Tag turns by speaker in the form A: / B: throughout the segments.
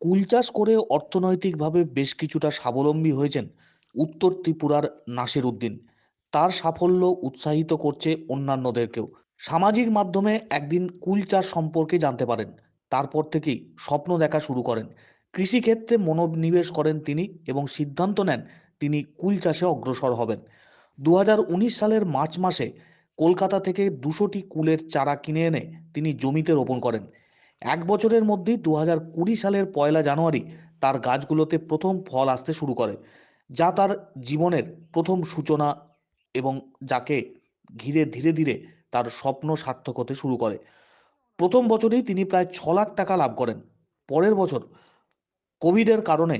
A: কুল চাষ করে অর্থনৈতিকভাবে বেশ কিছুটা স্বাবলম্বী হয়েছেন উত্তর ত্রিপুরার নাসির উদ্দিন। তার সাফল্য উৎসাহিত করছে অন্যান্যদেরকেও। সামাজিক মাধ্যমে একদিন কুল চাষ সম্পর্কে জানতে পারেন। তারপর থেকেই স্বপ্ন দেখা শুরু করেন। কৃষিক্ষেত্রে মনোনিবেশ করেন তিনি এবং সিদ্ধান্ত নেন তিনি কুল চাষে অগ্রসর হবেন। দু হাজার উনিশ সালের মার্চ মাসে কলকাতা থেকে দুশোটি কুলের চারা কিনে এনে তিনি জমিতে রোপণ করেন। এক বছরের মধ্যেই দু কুড়ি সালের পয়লা জানুয়ারি তার গাছগুলোতে প্রথম ফল আসতে শুরু করে, যা তার জীবনের প্রথম সূচনা এবং যাকে ঘিরে ধীরে ধীরে তার স্বপ্ন সার্থক হতে শুরু করে। প্রথম বছরেই তিনি প্রায় ছ লাখ টাকা লাভ করেন। পরের বছর কোভিডের কারণে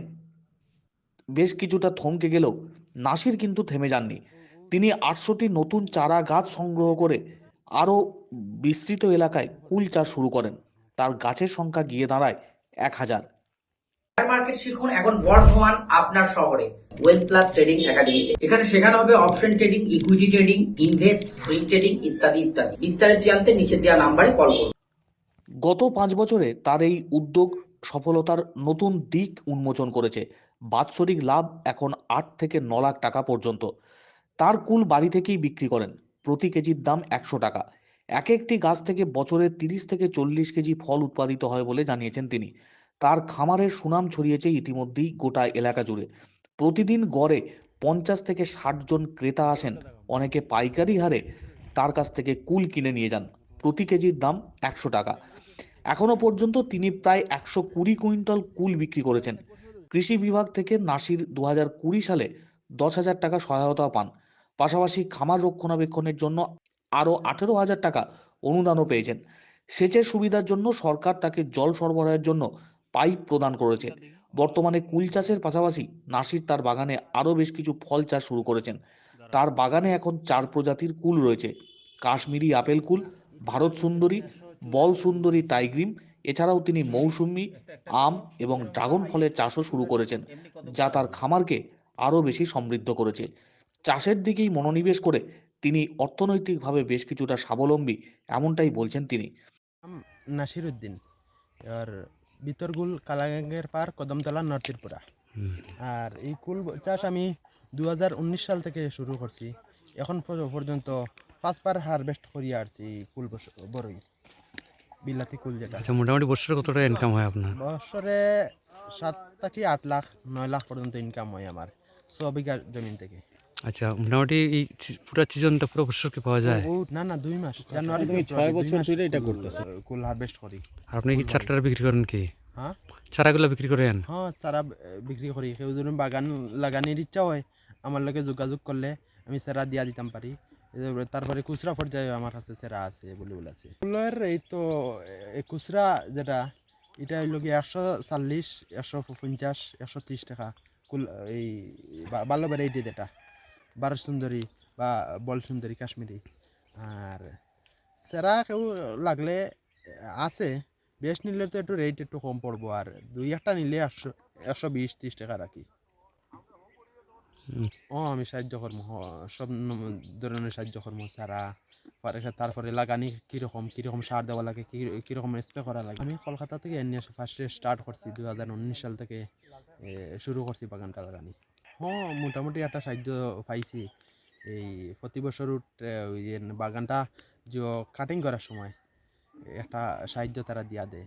A: বেশ কিছুটা থমকে গেলেও নাসির কিন্তু থেমে যাননি। তিনি আটশোটি নতুন চারা গাছ সংগ্রহ করে আরও বিস্তৃত এলাকায় কুল চাষ শুরু করেন। তার গাছের সংখ্যা গিয়ে দাঁড়ায় এক হাজার।
B: শেয়ার মার্কেট শিখুন এখন বর্ধমান আপনার শহরে। ওয়েলথ প্লাস ট্রেডিং একাডেমিতে এখানে শেখানো হবে option trading equity trading invest swing trading ইত্যাদি ইত্যাদি। বিস্তারিত জানতে নিচে দেওয়া নাম্বারে কল করুন।
A: গত পাঁচ বছরে তার এই উদ্যোগ সফলতার নতুন দিক উন্মোচন করেছে। বাৎসরিক লাভ এখন আট থেকে ন লাখ টাকা পর্যন্ত। তার কুল বাড়ি থেকেই বিক্রি করেন। প্রতি কেজির দাম একশো টাকা। এক একটি গাছ থেকে বছরে তিরিশ থেকে চল্লিশ কেজি ফল উৎপাদিত হয় বলে জানিয়েছেন তিনি। তার খামারের সুনাম ছড়িয়েছে ইতিমধ্যেই গোটা এলাকা জুড়ে। প্রতিদিন গড়ে পঞ্চাশ থেকে ষাট জন ক্রেতা আসেন। অনেকে পাইকারি হারে তার কাছ থেকে কুল কিনে নিয়ে যান। প্রতি কেজির দাম একশো টাকা। এখনও পর্যন্ত তিনি প্রায় একশো কুড়ি কুইন্টাল কুল বিক্রি করেছেন। কৃষি বিভাগ থেকে নাসির দু কুড়ি সালে দশ হাজার টাকা সহায়তা পান। পাশাপাশি খামার রক্ষণাবেক্ষণের জন্য আরও আঠেরো হাজার টাকা অনুদানও পেয়েছেন। সেচের সুবিধার জন্য সরকার তাকে জল সরবরাহের জন্য পাইপ প্রদান করেছে। বর্তমানে কুল চাষের পাশাপাশি নাসির তার বাগানে আরও বেশ কিছু ফল চাষ শুরু করেছেন। তার বাগানে এখন চার প্রজাতির কুল রয়েছে। কাশ্মীরি আপেল কুল, ভারত সুন্দরী, বল সুন্দরী টাইগ্রিম, এছাড়াও তিনি মৌসুমি, আম এবং ড্রাগন ফলের চাষও শুরু করেছেন, যা তার খামারকে আরও বেশি সমৃদ্ধ করেছে। চাষের দিকেই মনোনিবেশ করে তিনি অর্থনৈতিকভাবে বেশ কিছুটা স্বাবলম্বী এমনটাই বলছেন তিনি।
C: নাসির উদ্দিন আর বিতরগুল কালাগাঙ্গের পার কদমতলা নর্থ ত্রিপুরা আর এই কুল চাষ আমি দু হাজার উনিশ সাল থেকে শুরু করছি। এখন পর- পর্যন্ত পাঁচবার হারভেস্ট করিয়া আসছি এই কুল বস- বড়ই বিলাতি কুল যেটা।
D: আচ্ছা মোটামুটি বছরে কত টাকা ইনকাম হয় আপনার?
C: বছরে সাত থেকে আট লাখ নয় লাখ পর্যন্ত ইনকাম হয় আমার ছ বিঘা জমিন থেকে।
D: আচ্ছা মোটামুটি এই পুরো সিজনটা পুরো বছর কি পাওয়া যায়?
C: ও না না দুই মাস। জানুয়ারি ফেব্রুয়ারি,
E: ছয় বছর ধরে এটা
C: কুল- কুল হারভেস্ট করি।
D: আর আপনি কি চারাটা বিক্রি করেন কি?
C: হ্যাঁ?
D: চারাগুলো বিক্রি করেন?
C: হ্যাঁ চারা বিক্রি করি। কেউ যদি বাগান লাগানোর ইচ্ছা হয় আমার লগে যোগাযোগ করলে আমি চারা দিয়া দিতাম পারি। তারপরে খুচরা পর্যায়ে আমার কাছে চারা আছে বলে বলে আছে। ফুলের এই তো এ, খুচরা যেটা এটা হইল কি একশো চল্লিশ একশো পঞ্চাশ একশো ত্রিশ টাকা। কুল এই ভালো ভ্যারাইটি যেটা। বার সুন্দরী বা বল সুন্দরী কাশ্মীরি। আর সেরা কেউ লাগলে আছে বেশ নিলে তো একটু রেট একটু কম পড়ব আর দুই একটা নিলে একশো একশো বিশ ত্রিশ টাকা রাখি। ও আমি সাহায্য করব হ, সব ধরনের সাহায্য করব সারা। পরে- তারপরে লাগানি কীরকম কীরকম সার দেওয়া লাগে কী- কীরকম স্প্রে করা লাগে। আমি কলকাতা থেকে এনে ফার্স্টে স্টার্ট করছি দু হাজার উনিশ সাল থেকে শুরু করছি বাগানটা লাগানি। হ্যাঁ মোটামুটি একটা সাহায্য পাইছি। এই প্রতি বছর বাগানটা যে কাটিং করার সময়, একটা সাহায্য তারা দিয়া দেয়।